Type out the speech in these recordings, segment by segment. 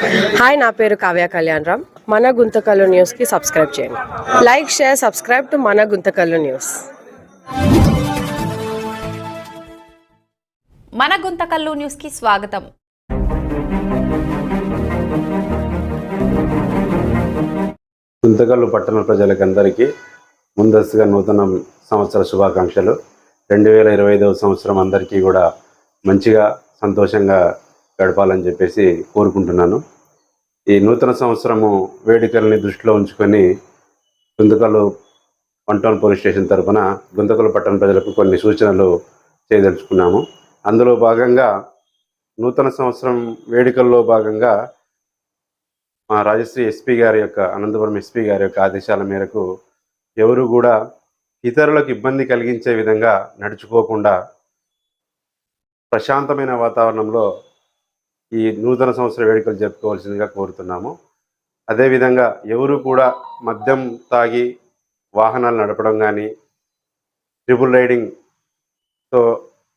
Hi నా పేరు కావ్య కళ్యాణ్ రామ్. మన గుంతకల్లు న్యూస్కి సబ్స్క్రైబ్ చేయండి. లైక్ షేర్ సబ్స్క్రైబ్ టు మన గుంతకల్లు న్యూస్ మన గుంతకల్లు న్యూస్కి స్వాగతం. గుంతకల్లు పట్టణ ప్రజలకందరికీ ముందస్తుగా నూతన సంవత్సర శుభాకాంక్షలు. రెండు వేల ఇరవై ఐదవ సంవత్సరం అందరికీ కూడా మంచిగా సంతోషంగా గడపాలని చెప్పేసి కోరుకుంటున్నాను. ఈ నూతన సంవత్సరము వేడుకల్ని దృష్టిలో ఉంచుకొని Guntakal one town police station తరఫున గుంతకలు పట్టణ ప్రజలకు కొన్ని సూచనలు చేయదలుచుకున్నాము. అందులో భాగంగా నూతన సంవత్సరం వేడుకల్లో భాగంగా మా రాజశ్రీ ఎస్పీ గారి యొక్క అనంతపురం ఎస్పీ గారి యొక్క ఆదేశాల మేరకు ఎవరు కూడా ఇతరులకు ఇబ్బంది కలిగించే విధంగా నడుచుకోకుండా ప్రశాంతమైన వాతావరణంలో ఈ నూతన సంవత్సర వేడుకలు జరుపుకోవాల్సిందిగా కోరుతున్నాము. అదేవిధంగా ఎవరు కూడా మద్యం తాగి వాహనాలు నడపడం కానీ ట్రిపుల్ రైడింగ్తో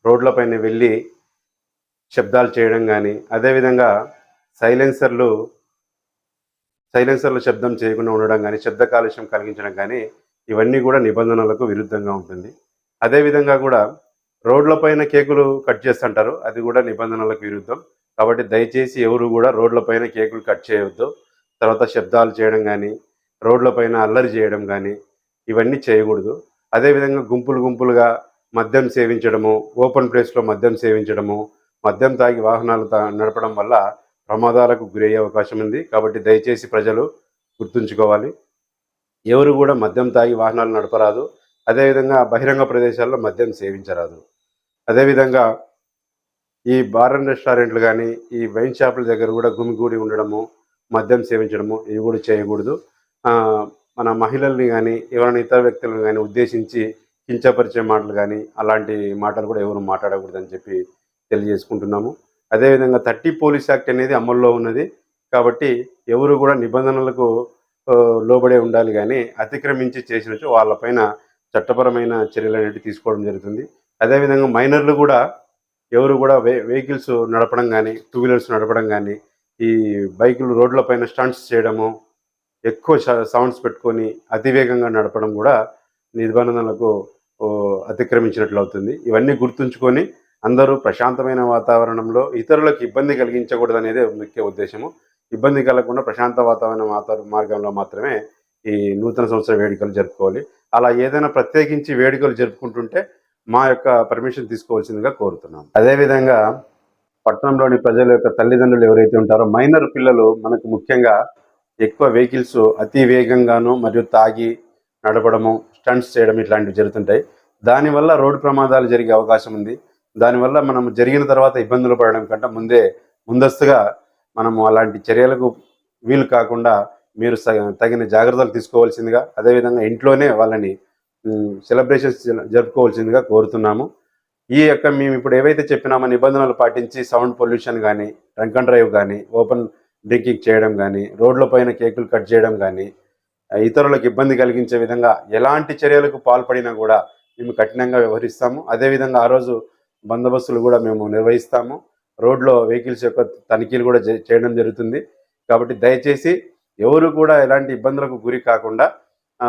రోడ్లపైన వెళ్ళి శబ్దాలు చేయడం కానీ అదేవిధంగా సైలెన్సర్లు సైలెన్సర్లు శబ్దం చేయకుండా ఉండడం కానీ శబ్ద కాలుష్యం కలిగించడం కానీ ఇవన్నీ కూడా నిబంధనలకు విరుద్ధంగా ఉంటుంది. అదేవిధంగా కూడా రోడ్లపైన కేకులు కట్ చేస్తుంటారు. అది కూడా నిబంధనలకు విరుద్ధం. కాబట్టి దయచేసి ఎవరు కూడా రోడ్లపైన కేకులు కట్ చేయవద్దు తర్వాత శబ్దాలు చేయడం కానీ రోడ్లపైన అల్లరి చేయడం కానీ ఇవన్నీ చేయకూడదు. అదేవిధంగా గుంపులు గుంపులుగా మద్యం సేవించడము ఓపెన్ ప్లేస్లో మద్యం సేవించడము మద్యం తాగి వాహనాలు తా నడపడం వల్ల ప్రమాదాలకు గురయ్యే అవకాశం ఉంది. కాబట్టి దయచేసి ప్రజలు గుర్తుంచుకోవాలి. ఎవరు కూడా మద్యం తాగి వాహనాలు నడపరాదు. అదేవిధంగా బహిరంగ ప్రదేశాల్లో మద్యం సేవించరాదు. అదేవిధంగా ఈ బార్ అండ్ రెస్టారెంట్లు కానీ ఈ వైన్ షాపుల దగ్గర కూడా గుమిగూడి ఉండడము మద్యం సేవించడము ఇవి కూడా చేయకూడదు. మన మహిళల్ని కానీ ఎవరైనా ఇతర వ్యక్తులను కానీ ఉద్దేశించి కించపరిచే మాటలు కానీ అలాంటి మాటలు కూడా ఎవరు మాట్లాడకూడదని చెప్పి తెలియజేసుకుంటున్నాము. అదేవిధంగా థర్టీ పోలీస్ యాక్ట్ అనేది అమల్లో ఉన్నది. కాబట్టి ఎవరు కూడా నిబంధనలకు లోబడే ఉండాలి కానీ అతిక్రమించి చేసినట్టు వాళ్ళపైన చట్టపరమైన చర్యలు అనేవి తీసుకోవడం జరుగుతుంది. అదేవిధంగా మైనర్లు కూడా ఎవరు కూడా వే వెహికల్స్ నడపడం కానీ టూ వీలర్స్ నడపడం కానీ ఈ బైకులు రోడ్లపైన స్టంట్స్ చేయడము ఎక్కువ సౌండ్స్ పెట్టుకొని అతివేగంగా నడపడం కూడా నిబంధనలకు అతిక్రమించినట్లు అవుతుంది. ఇవన్నీ గుర్తుంచుకొని అందరూ ప్రశాంతమైన వాతావరణంలో ఇతరులకు ఇబ్బంది కలిగించకూడదు అనేది ముఖ్య ఉద్దేశము. ఇబ్బంది కలగకుండా ప్రశాంత వాతావరణ వాతావరణ మార్గంలో మాత్రమే ఈ నూతన సంవత్సర వేడుకలు జరుపుకోవాలి. అలా ఏదైనా ప్రత్యేకించి వేడుకలు జరుపుకుంటుంటే మా యొక్క పర్మిషన్ తీసుకోవాల్సిందిగా కోరుతున్నాం. అదేవిధంగా పట్టణంలోని ప్రజల యొక్క తల్లిదండ్రులు ఎవరైతే ఉంటారో మైనర్ పిల్లలు మనకు ముఖ్యంగా ఎక్కువ వెహికల్స్ అతి వేగంగాను మరియు తాగి నడపడము స్టంట్స్ చేయడం ఇట్లాంటివి జరుగుతుంటాయి. దానివల్ల రోడ్డు ప్రమాదాలు జరిగే అవకాశం ఉంది. దానివల్ల మనం జరిగిన తర్వాత ఇబ్బందులు పడడం కంటే ముందే ముందస్తుగా మనము అలాంటి చర్యలకు వీలు కాకుండా మీరు తగిన జాగ్రత్తలు తీసుకోవాల్సిందిగా అదేవిధంగా ఇంట్లోనే వాళ్ళని సెలబ్రేషన్స్ జరుపుకోవాల్సిందిగా కోరుతున్నాము. ఈ యొక్క మేము ఇప్పుడు ఏవైతే చెప్పినామో నిబంధనలు పాటించి సౌండ్ పొల్యూషన్ కానీ డ్రంక్ అండ్ డ్రైవ్ కానీ ఓపెన్ డ్రింకింగ్ చేయడం కానీ రోడ్ల పైన కేకులు కట్ చేయడం కానీ ఇతరులకు ఇబ్బంది కలిగించే విధంగా ఎలాంటి చర్యలకు పాల్పడినా కూడా మేము కఠినంగా వ్యవహరిస్తాము. అదేవిధంగా ఆ రోజు బందోబస్తులు కూడా మేము నిర్వహిస్తాము. రోడ్లో వెహికల్స్ యొక్క తనిఖీలు కూడా చే- చేయడం జరుగుతుంది. కాబట్టి దయచేసి ఎవరు కూడా ఎలాంటి ఇబ్బందులకు గురి కాకుండా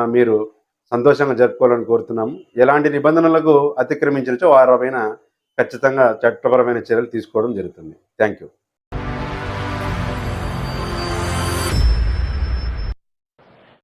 మీరు సంతోషంగా జరుపుకోవాలని కోరుతున్నాము. ఎలాంటి నిబంధనలకు అతిక్రమించినచో వారి పైన ఖచ్చితంగా చట్టపరమైన చర్యలు తీసుకోవడం జరుగుతుంది. Thank you